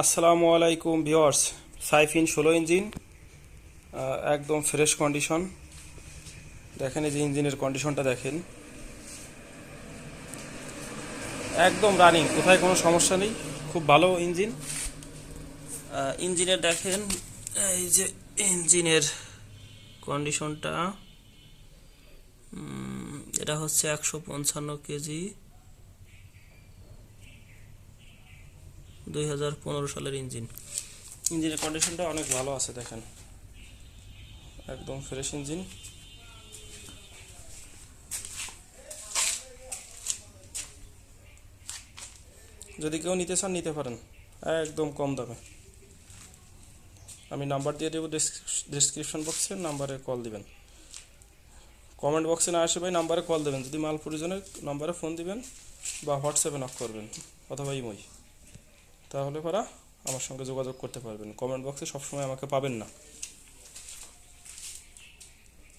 আসসালামু আলাইকুম ভিওয়ার্স সাইফিন ষোলো ইঞ্জিন একদম ফ্রেশ কন্ডিশন। দেখেন এই যে ইঞ্জিনের কন্ডিশনটা দেখেন। একদম রানিং, কোথায় কোনো সমস্যা নেই, খুব ভালো ইঞ্জিন। ইঞ্জিনের দেখেন, এই যে ইঞ্জিনের কন্ডিশনটা এটা হচ্ছে একশো পঞ্চান্ন কেজি। দুই হাজার পনেরো সালের ইঞ্জিন। ইঞ্জিনের কন্ডিশনটা অনেক ভালো আছে, দেখেন। একদম ফ্রেশ ইঞ্জিন। যদি কেউ নিতে চান, নিতে পারেন। একদম কম দামে। আমি নাম্বার দিয়ে দেবো ডিসক্রিপশন বক্সে নাম্বারে কল দিবেন। কমেন্ট বক্সে না আসে ভাই নাম্বারে কল দেবেন। যদি মাল প্রয়োজনে নাম্বারে ফোন দিবেন বা হোয়াটসঅ্যাপে নক করবেন, অথবা ইমোই তাহলে পরা আমার সঙ্গে যোগাযোগ করতে পারবেন। কমেন্ট বক্সে সবসময় আমাকে পাবেন না।